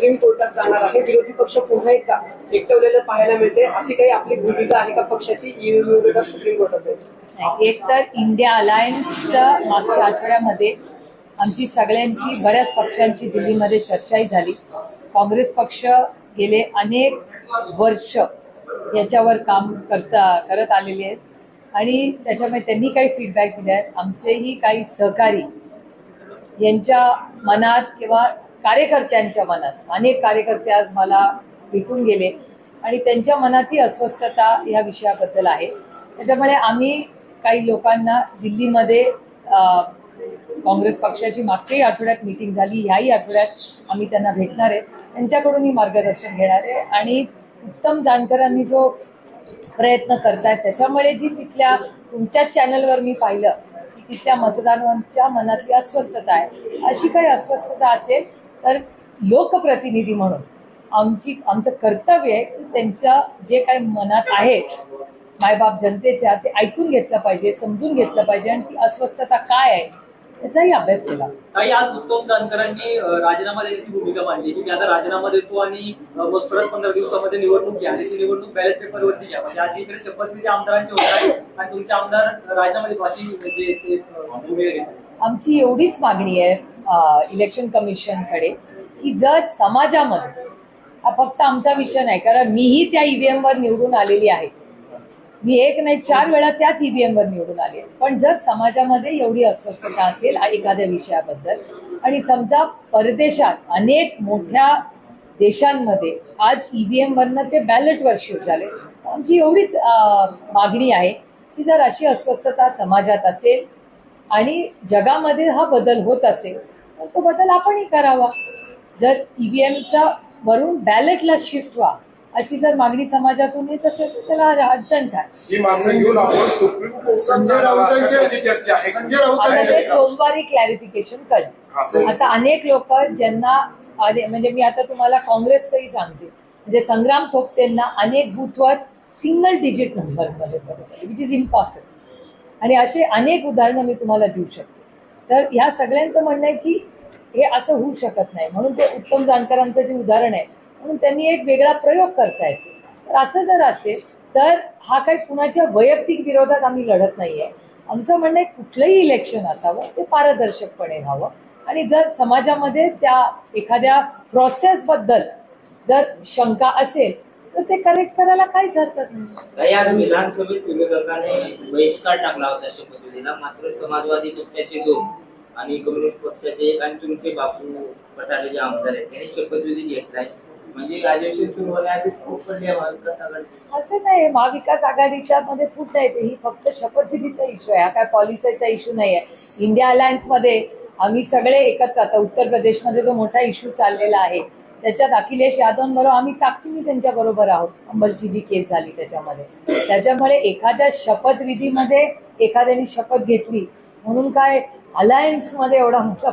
Supreme कोर्टात जाणार आहे. विरोधी पक्ष पुन्हा एकदा एकटवलेलं पाहायला मिळते अशी काही आपली भूमिका आहे का पक्षाची? ईव्हीएम सुप्रीम कोर्टात जायची एक तर इंडिया अलायन्सचं मागच्या आठवड्यामध्ये आमची सगळ्यांची बऱ्याच पक्षांची दिल्लीमध्ये चर्चाही झाली. काँग्रेस पक्ष गेले अनेक वर्ष याच्यावर काम करता करत आलेले आहेत. आणि त्याच्यामुळे त्यांनी काही फीडबॅक दिले आहेत. आमचेही काही सहकारी यांच्या मनात किंवा कार्यकर्त्यांच्या मनात. अनेक कार्यकर्ते आज मला भेटून गेले आणि त्यांच्या मनातही अस्वस्थता ह्या विषयाबद्दल आहे. त्याच्यामुळे आम्ही काही लोकांना दिल्लीमध्ये काँग्रेस पक्षाची मागच्याही आठवड्यात मीटिंग झाली ह्याही आठवड्यात आम्ही त्यांना भेटणार आहे. त्यांच्याकडूनही मार्गदर्शन घेणार आहे आणि उत्तम जानकरांनी जो प्रयत्न करतायत त्याच्यामुळे जी तिथल्या तुमच्याच चॅनलवर मी पाहिलं की तिथल्या मतदारांच्या मनातली अस्वस्थता आहे. अशी काही अस्वस्थता असेल तर लोकप्रतिनिधी म्हणून आमची आमचं कर्तव्य आहे की त्यांच्या जे काही मनात आहे मायबाप जनतेच्या ते ऐकून घेतलं पाहिजे समजून घेतलं पाहिजे आणि ती अस्वस्थता काय आहे त्याचाही अभ्यास केला. ताई आज उत्तम जानकरांनी राजीनामा देण्याची भूमिका मांडली की मी आता राजीनामा देतो आणि परत पंधरा दिवसामध्ये निवडणूक घ्या आणि ती निवडणूक बॅलेट पेपरवरती घ्या. म्हणजे आज इकडे शपथविधी आमदारांचे होत आहे आणि तुमचे आमदार राजीनामा देतो अशी म्हणजे भूमिका घेतात आमची एवढीच मागणी आहे इलेक्शन कमिशनकडे की जर समाजामध्ये हा फक्त आमचा विषय नाही कारण मीही त्या ईव्हीएम वर निवडून आलेली आहे. मी एक नाही चार वेळा त्याच ईव्हीएम वर निवडून आले पण जर समाजामध्ये एवढी अस्वस्थता असेल एखाद्या विषयाबद्दल आणि समजा परदेशात अनेक मोठ्या देशांमध्ये आज ईव्हीएमवरनं ते बॅलेटवर शिफ्ट झाले आमची एवढीच मागणी आहे की जर अशी अस्वस्थता समाजात असेल आणि जगामध्ये हा बदल होत असेल तर तो बदल आपणही करावा. जर ईव्हीएमचा वरून बॅलेटला शिफ्ट व्हा अशी जर मागणी समाजातून येत असेल तर त्याला अडचण काय? ही ते सोमवारी क्लॅरिफिकेशन हा, कळेल. आता अनेक लोक ज्यांना म्हणजे मी आता तुम्हाला काँग्रेसचंही सांगते. म्हणजे संग्राम थोपटेंना अनेक बूथवर single digit number which is impossible आणि असे अनेक उदाहरणं मी तुम्हाला देऊ शकते. तर ह्या सगळ्यांचं म्हणणं आहे की हे असं होऊ शकत नाही. म्हणून ते उत्तम जानकरांचं जे उदाहरण आहे म्हणून त्यांनी एक वेगळा प्रयोग करता येतो. तर असं जर असेल तर हा काही कुणाच्या वैयक्तिक विरोधात आम्ही लढत नाहीये. आमचं म्हणणं आहे कुठलंही इलेक्शन असावं ते पारदर्शकपणे व्हावं. आणि जर समाजामध्ये त्या एखाद्या प्रोसेसबद्दल जर शंका असेल तर ते करेक्ट करायला काहीच हरकत नाही. विधानसभेत विरोधकाने बहिष्कार टाकला होता शपथविधीला. मात्र समाजवादी पक्षाचे दोन आणि कम्युनिस्ट पक्षाचे एक आणि तुमचे बापू पठाले जे आमदार आहेत. त्यांनी शपथविधी घेतलाय म्हणजे अधिवेशन सुरू होण्याआधी खूप पडली महाविकास आघाडी असं नाही महाविकास आघाडीच्या मध्ये फूट नाही ही फक्त शपथविधीचा इश्यू आहे. हा काय पॉलिसीचा इश्यू नाही आहे. इंडिया अलायन्समध्ये आम्ही सगळे एकत्र आता उत्तर प्रदेशमध्ये जो मोठा इश्यू चाललेला आहे. त्याच्यात अखिलेश यादवांबरोबर आम्ही ताकदीने त्यांच्या बरोबर आहोत. अंबलची जी केस झाली त्याच्यामध्ये. त्याच्यामुळे एखाद्या शपथविधीमध्ये एखाद्याने शपथ घेतली म्हणून काय अलायन्समध्ये एवढा मोठा